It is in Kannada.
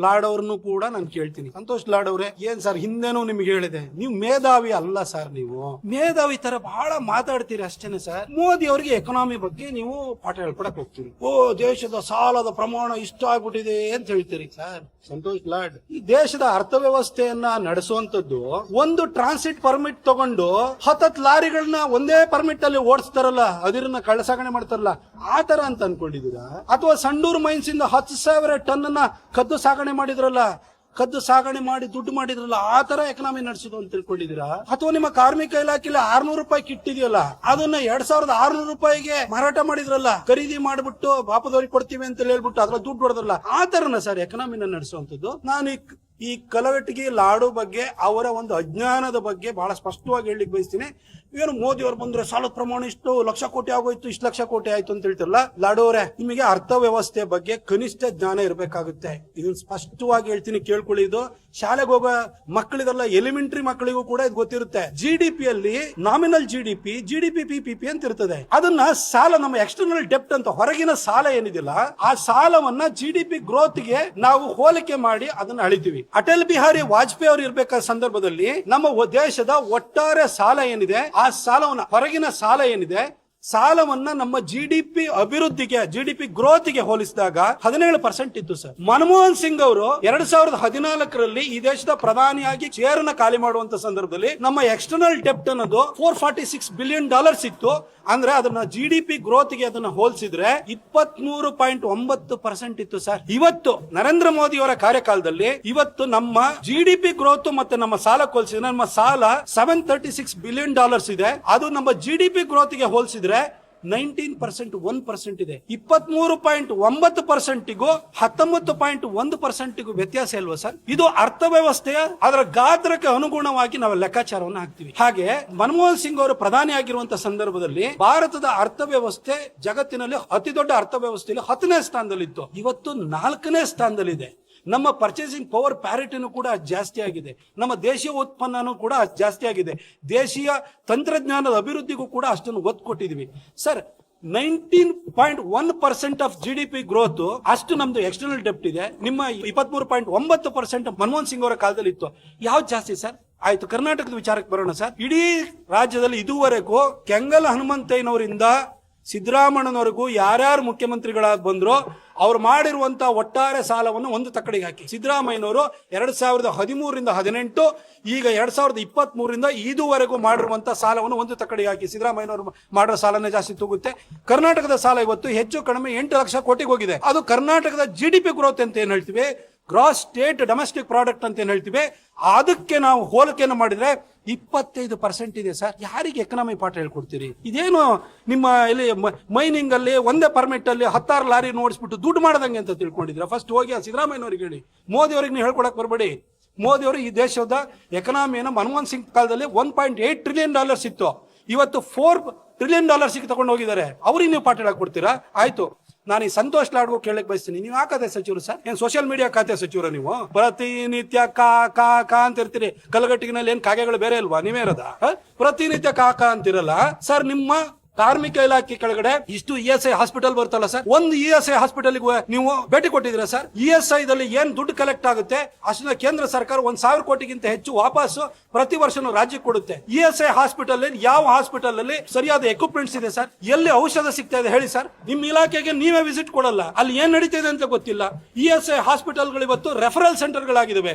ಲಾಡ್ ಅವ್ರನ್ನು ಕೂಡ ನಾನು ಕೇಳ್ತೀನಿ. ಸಂತೋಷ್ ಲಾರ್ಡ್ ಅವ್ರೆ ಏನ್ ಸರ್ ಹಿಂದೆನೂ ನಿಮ್ಗೆ ಹೇಳಿದೆ? ನೀವು ಮೇಧಾವಿ ಅಲ್ಲ ಸರ್ ನೀವು. ಮೇಧಾವಿ ತರ ಬಹಳ ಮಾತಾಡ್ತೀರಿ ಅಷ್ಟೇನೆ ಸರ್. ಮೋದಿ ಅವರಿಗೆ ಎಕನಾಮಿ ಬಗ್ಗೆ ನೀವು ಪಾಠ ಹೇಳ್ಕೊಡಕ್ ಹೋಗ್ತೀರಿ. ಓ ದೇಶದ ಸಾಲದ ಪ್ರಮಾಣ ಇಷ್ಟ ಆಗ್ಬಿಟ್ಟಿದೆ ಅಂತ ಹೇಳ್ತೀರಿ. ಸರ್ ಸಂತೋಷ್ ಲಾಡ್ ಈ ದೇಶದ ಅರ್ಥವ್ಯವಸ್ಥೆಯನ್ನ ನಡೆಸುವಂತದ್ದು ಒಂದು ಟ್ರಾನ್ಸಿಟ್ ಪರ್ಮಿಟ್ ತಗೊಂಡು ಹತ್ತತ್ ಲಾರಿಗಳನ್ನ ಒಂದೇ ಪರ್ಮಿಟ್ ಅಲ್ಲಿ ಓಡಿಸ್ತಾರಲ್ಲ ಅದಿರನ್ನ ಕಳ್ಳಸಾಗಣೆ ಮಾಡ್ತಾರಲ್ಲ ಆ ತರ ಅಂತ ಅನ್ಕೊಂಡಿದ್ದೀರಾ? ಅಥವಾ ಸಂಡೂರು ಮೈನ್ಸ್ ಇಂದ ಹತ್ತು ಸಾವಿರ ಟನ್ ಅನ್ನ ಕದ್ದು ಸಾಗಣೆ ಮಾಡಿದ್ರಲ್ಲ, ಕದ್ದು ಸಾಗಣೆ ಮಾಡಿ ದುಡ್ಡು ಮಾಡಿದ್ರಲ್ಲ, ಆ ತರ ಎಕನಾಮಿ ನಡೆಸೋದು ಅಂತ ತಿಳ್ಕೊಂಡಿದ್ದೀರಾ? ಅಥವಾ ನಿಮ್ಮ ಕಾರ್ಮಿಕ ಇಲಾಖೆಯಲ್ಲಿ ಆರ್ನೂರು ರೂಪಾಯಿ ಕಿಟ್ಟಿದೆಯಲ್ಲ, ಅದನ್ನ ಎರಡ್ ಸಾವಿರದ ಆರ್ನೂರು ರೂಪಾಯಿಗೆ ಮಾರಾಟ ಮಾಡಿದ್ರಲ್ಲ, ಖರೀದಿ ಮಾಡ್ಬಿಟ್ಟು ಪಾಪದವ್ರಿಗೆ ಕೊಡ್ತೀವಿ ಅಂತ ಹೇಳ್ಬಿಟ್ಟು ಅದ್ರ ದುಡ್ಡು ಹೊಡೆದ್ರಲ್ಲ, ಆ ತರನ ಸರ್ ಎಕನಾಮಿನ ನಡೆಸುವಂತದ್ದು ನಾನು ಈ ಕಲವೆಟ್ಟಿಗೆ ಲಾಡು ಬಗ್ಗೆ, ಅವರ ಒಂದು ಅಜ್ಞಾನದ ಬಗ್ಗೆ ಬಹಳ ಸ್ಪಷ್ಟವಾಗಿ ಹೇಳಲಿಕ್ಕೆ ಬಯಸ್ತೀನಿ. ಏನು ಮೋದಿ ಅವ್ರು ಬಂದ್ರೆ ಸಾಲದ ಪ್ರಮಾಣ ಇಷ್ಟು, ಲಕ್ಷ ಕೋಟಿ ಆಗೋಯ್ತು, ಇಷ್ಟು ಲಕ್ಷ ಕೋಟಿ ಆಯ್ತು ಅಂತ ಹೇಳ್ತಿರಲ್ಲ? ಲಾಡೋರೆ ನಿಮಗೆ ನಿಮಗೆ ಅರ್ಥವ್ಯವಸ್ಥೆ ಬಗ್ಗೆ ಕನಿಷ್ಠ ಜ್ಞಾನ ಇರಬೇಕಾಗುತ್ತೆ. ಇದನ್ನ ಸ್ಪಷ್ಟವಾಗಿ ಹೇಳ್ತೀನಿ, ಕೇಳ್ಕೊಳ್ಳಿ ಇದು. ಶಾಲೆಗೆ ಹೋಗೋ ಮಕ್ಕಳಿಗೆಲ್ಲ ಎಲಿಮೆಂಟರಿ ಮಕ್ಕಳಿಗೂ ಕೂಡ ಇದು ಗೊತ್ತಿರುತ್ತೆ. ಜಿ ಡಿ ಪಿ ಅಲ್ಲಿ nominal G D P G D P P P ಅಂತ ಇರ್ತದೆ. ಅದನ್ನ ಸಾಲ ನಮ್ಮ ಎಕ್ಸ್ಟರ್ನಲ್ ಡೆಪ್ಟ್ ಅಂತ, ಹೊರಗಿನ ಸಾಲ ಏನಿದಿಲ್ಲ, ಆ ಸಾಲವನ್ನ ಜಿ ಡಿ ಪಿ ಗ್ರೋತ್ಗೆ ನಾವು ಹೋಲಿಕೆ ಮಾಡಿ ಅದನ್ನ ಅಳಿತೀವಿ. ಅಟಲ್ ಬಿಹಾರಿ ವಾಜಪೇಯಿ ಅವರು ಇರ್ಬೇಕಾದ ಸಂದರ್ಭದಲ್ಲಿ ನಮ್ಮ ದೇಶದ ಒಟ್ಟಾರೆ ಸಾಲ ಏನಿದೆ ಸಾಲವನ್ನ ಹೊರಗಿನ ಸಾಲ ಏನಿದೆ? ಸಾಲವನ್ನ ನಮ್ಮ ಜಿ ಡಿ ಪಿ ಅಭಿವೃದ್ಧಿಗೆ ಜಿ ಡಿ ಪಿ ಗ್ರೋತ್ಗೆ ಹೋಲಿಸಿದಾಗ ಹದಿನೇಳು ಪರ್ಸೆಂಟ್ ಇತ್ತು ಸರ್. ಮನಮೋಹನ್ ಸಿಂಗ್ ಅವರು ಎರಡ್ ಸಾವಿರದ ಹದಿನಾಲ್ಕರಲ್ಲಿ ಈ ದೇಶದ ಪ್ರಧಾನಿಯಾಗಿ ಚೇರನ್ನ ಖಾಲಿ ಮಾಡುವಂತ ಸಂದರ್ಭದಲ್ಲಿ ನಮ್ಮ ಎಕ್ಸ್ಟರ್ನಲ್ ಡೆಪ್ಟ್ ಅನ್ನೋದು four forty six billion dollars ಇತ್ತು. ಅಂದ್ರೆ ಅದನ್ನ ಜಿ ಡಿ ಪಿ ಗ್ರೋತ್ಗೆ ಅದನ್ನ ಹೋಲಿಸಿದ್ರೆ ಇಪ್ಪತ್ಮೂರು ಪಾಯಿಂಟ್ ಒಂಬತ್ತು ಪರ್ಸೆಂಟ್ ಇತ್ತು ಸರ್. ಇವತ್ತು ನರೇಂದ್ರ ಮೋದಿ ಅವರ ಕಾರ್ಯಕಾಲದಲ್ಲಿ ಇವತ್ತು ನಮ್ಮ ಜಿ ಡಿ ಪಿ ಗ್ರೋತ್ ಮತ್ತೆ ನಮ್ಮ ಸಾಲ ಹೋಲಿಸಿದ್ರೆ ನಮ್ಮ ಸಾಲ seven thirty six billion dollars ಇದೆ. ಅದು ನಮ್ಮ ಜಿ ಡಿ ಪಿ ಗ್ರೋತ್ಗೆ ಹೋಲಿಸಿದ್ರೆ ನೈನ್ಟೀನ್ ಪರ್ಸೆಂಟ್ ಒನ್ ಪರ್ಸೆಂಟ್ ಇದೆ. ಇಪ್ಪತ್ಮೂರು ಪಾಯಿಂಟ್ ಒಂಬತ್ತು ಪರ್ಸೆಂಟಿಗೂ ಹತ್ತೊಂಬತ್ತು ಪಾಯಿಂಟ್ ಒಂದು ಪರ್ಸೆಂಟಿಗೂ ವ್ಯತ್ಯಾಸ ಇಲ್ವಾ ಸರ್? ಇದು ಅರ್ಥವ್ಯವಸ್ಥೆಯ ಅದರ ಗಾತ್ರಕ್ಕೆ ಅನುಗುಣವಾಗಿ ನಾವು ಲೆಕ್ಕಾಚಾರವನ್ನು ಹಾಕ್ತಿವಿ. ಹಾಗೆ ಮನಮೋಹನ್ ಸಿಂಗ್ ಅವರು ಪ್ರಧಾನಿ ಆಗಿರುವಂತಹ ಸಂದರ್ಭದಲ್ಲಿ ಭಾರತದ ಅರ್ಥವ್ಯವಸ್ಥೆ ಜಗತ್ತಿನಲ್ಲಿ ಅತಿ ದೊಡ್ಡ ಅರ್ಥವ್ಯವಸ್ಥೆಯಲ್ಲಿ ಹತ್ತನೇ ಸ್ಥಾನದಲ್ಲಿತ್ತು. ಇವತ್ತು ನಾಲ್ಕನೇ ಸ್ಥಾನದಲ್ಲಿದೆ. ನಮ್ಮ ಪರ್ಚೇಸಿಂಗ್ ಪವರ್ ಪ್ಯಾರಿಟಿನೂ ಕೂಡ ಜಾಸ್ತಿ ಆಗಿದೆ. ನಮ್ಮ ದೇಶೀಯ ಉತ್ಪನ್ನನೂ ಕೂಡ ಜಾಸ್ತಿ ಆಗಿದೆ. ದೇಶೀಯ ತಂತ್ರಜ್ಞಾನದ ಅಭಿವೃದ್ಧಿಗೂ ಕೂಡ ಅಷ್ಟನ್ನು ಒತ್ತು ಕೊಟ್ಟಿದ್ದೀವಿ. Sir nineteen point one percent of G D P growth ಅಷ್ಟು ನಮ್ದು ಎಕ್ಸ್ಟರ್ನಲ್ ಡೆಪ್ಟ್ ಇದೆ. ನಿಮ್ಮ ಇಪ್ಪತ್ಮೂರು ಪಾಯಿಂಟ್ ಒಂಬತ್ತು ಪರ್ಸೆಂಟ್ ಮನಮೋಹನ್ ಸಿಂಗ್ ಅವರ ಕಾಲದಲ್ಲಿ ಇತ್ತು. ಯಾವ್ದು ಜಾಸ್ತಿ ಸರ್ ಆಯ್ತು, ಕರ್ನಾಟಕದ ವಿಚಾರಕ್ಕೆ ಬರೋಣ ಸರ್ ಇಡೀ ರಾಜ್ಯದಲ್ಲಿ ಇದುವರೆಗೂ ಕೆಂಗಲ್ ಹನುಮಂತಯ್ಯನವರಿಂದ ಸಿದ್ದರಾಮಣ್ಣನವರೆಗೂ ಯಾರ್ಯಾರು ಮುಖ್ಯಮಂತ್ರಿಗಳಾಗಿ ಬಂದ್ರು ಅವ್ರು ಮಾಡಿರುವಂತ ಒಟ್ಟಾರೆ ಸಾಲವನ್ನು ಒಂದು ತಕ್ಕಡಿಗೆ ಹಾಕಿ. ಸಿದ್ದರಾಮಯ್ಯನವರು ಎರಡ್ ಸಾವಿರದ ಹದಿಮೂರರಿಂದ ಹದಿನೆಂಟು, ಈಗ ಎರಡ್ ಸಾವಿರದ ಇಪ್ಪತ್ತ್ ಮೂರರಿಂದ ಇದುವರೆಗೂ ಮಾಡಿರುವಂತಹ ಸಾಲವನ್ನು ಒಂದು ತಕ್ಕಡಿಗೆ ಹಾಕಿ. ಸಿದ್ದರಾಮಯ್ಯನವರು ಮಾಡೋ ಸಾಲನೇ ಜಾಸ್ತಿ ತೂಗುತ್ತೆ. ಕರ್ನಾಟಕದ ಸಾಲ ಇವತ್ತು ಹೆಚ್ಚು ಕಡಿಮೆ ಎಂಟು ಲಕ್ಷ ಕೋಟಿಗೆ ಹೋಗಿದೆ. ಅದು ಕರ್ನಾಟಕದ ಜಿ ಡಿ ಪಿ ಗ್ರೋತ್ ಅಂತ ಏನ್ ಹೇಳ್ತೀವಿ? ಗ್ರಾಸ್ ಸ್ಟೇಟ್ ಡೊಮೆಸ್ಟಿಕ್ ಪ್ರಾಡಕ್ಟ್ ಅಂತ ಏನು ಹೇಳ್ತೀವಿ, ಅದಕ್ಕೆ ನಾವು ಹೋಲಿಕೆಯನ್ನು ಮಾಡಿದ್ರೆ ಇಪ್ಪತ್ತೈದು ಪರ್ಸೆಂಟ್ ಇದೆ ಸರ್. ಯಾರಿಗೆ ಎಕನಾಮಿ ಪಾಠ ಹೇಳ್ಕೊಡ್ತೀರಿ? ಇದೇನು ನಿಮ್ಮ ಇಲ್ಲಿ ಮೈನಿಂಗ್ ಅಲ್ಲಿ, ಒಂದೇ ಪರ್ಮಿಟ್ ಅಲ್ಲಿ ಹತ್ತಾರು ಲಾರಿ ನೋಡಿಸ್ಬಿಟ್ಟು ದುಡ್ಡು ಮಾಡದಂಗೆ ಅಂತ ತಿಳ್ಕೊಂಡಿದ್ರೆ ಫಸ್ಟ್ ಹೋಗಿ ಸಿದ್ದರಾಮಯ್ಯನವ್ರಿಗೆ ಹೇಳಿ. ಮೋದಿ ಅವ್ರಿಗೆ ನೀವು ಹೇಳ್ಕೊಡಕ್ ಬರಬೇಡಿ. ಮೋದಿ ಅವರು ಈ ದೇಶದ ಎಕನಾಮಿಯನ್ನು ಮನಮೋಹನ್ ಸಿಂಗ್ ಕಾಲದಲ್ಲಿ one point eight trillion dollars ಇತ್ತು. ಇವತ್ತು ಫೋರ್ ಟ್ರಿಲಿಯನ್ ಡಾಲರ್ಸ್ ತಗೊಂಡು ಹೋಗಿದ್ದಾರೆ ಅವ್ರಿಗೆ ನೀವು ಪಾಠ ಹೇಳಕ್ ಕೊಡ್ತೀರಾ? ಆಯ್ತು. ನಾನು ಈ ಸಂತೋಷ್ ಲಾಡ್ಗು ಕೇಳಕ್ ಬಯಸ್ತೀನಿ. ನೀವು ಖಾತೆ ಸಚಿವರು ಸರ್? ಏನ್ ಸೋಷಿಯಲ್ ಮೀಡಿಯಾ ಖಾತೆ ಸಚಿವರು ನೀವು? ಪ್ರತಿನಿತ್ಯ ಕಾ ಕಾ ಕಾ ಅಂತ ಇರ್ತೀರಿ ಕಲಗಟ್ಟಿಗಿನಲ್ಲಿ ಏನ್ ಕಾಗೆಗಳು ಬೇರೆ ಇಲ್ವಾ? ನೀವೇ ಇರೋದ? ಪ್ರತಿನಿತ್ಯ ಕಾ ಕಾ ಅಂತಿರಲ್ಲ. ಸರ್, ನಿಮ್ಮ ಕಾರ್ಮಿಕ ಇಲಾಖೆ ಕೆಳಗಡೆ ಇಷ್ಟು ಇ ಎಸ್ ಐ ಹಾಸ್ಪಿಟಲ್ ಬರುತ್ತಲ್ಲ ಸರ್? ಒಂದು ಇ ಎಸ್ ಐ ಹಾಸ್ಪಿಟಲ್ ನೀವು ಭೇಟಿ ಕೊಟ್ಟಿದ್ದೀರಾ ಸರ್? ಇ ಎಸ್ ಐ ದಲ್ಲಿ ಏನ್ ದುಡ್ಡು ಕಲೆಕ್ಟ್ ಆಗುತ್ತೆ? ಅಷ್ಟನ್ನ ಕೇಂದ್ರ ಸರ್ಕಾರ ಒಂದ್ ಸಾವಿರ ಕೋಟಿಗಿಂತ ಹೆಚ್ಚು ವಾಪಸ್ ಪ್ರತಿ ವರ್ಷನೂ ರಾಜ್ಯ ಕೊಡುತ್ತೆ. ಇ ಎಸ್ ಐ ಹಾಸ್ಪಿಟಲ್ ಯಾವ ಹಾಸ್ಪಿಟಲ್ ಅಲ್ಲಿ ಸರಿಯಾದ ಎಕ್ವಿಪ್ಮೆಂಟ್ಸ್ ಇದೆ ಸರ್? ಎಲ್ಲಿ ಔಷಧ ಸಿಗ್ತಾ ಇದೆ ಹೇಳಿ ಸರ್? ನಿಮ್ಮ ಇಲಾಖೆಗೆ ನೀವೇ ವಿಸಿಟ್ ಕೊಡಲ್ಲ. ಅಲ್ಲಿ ಏನ್ ಇದೆ ಅಂತ ಗೊತ್ತಿಲ್ಲ. ಇ ಎಸ್ ಐ ಹಾಸ್ಪಿಟಲ್ ಇವತ್ತು ರೆಫರಲ್ ಸೆಂಟರ್ಗಳಾಗಿದ್ದಾವೆ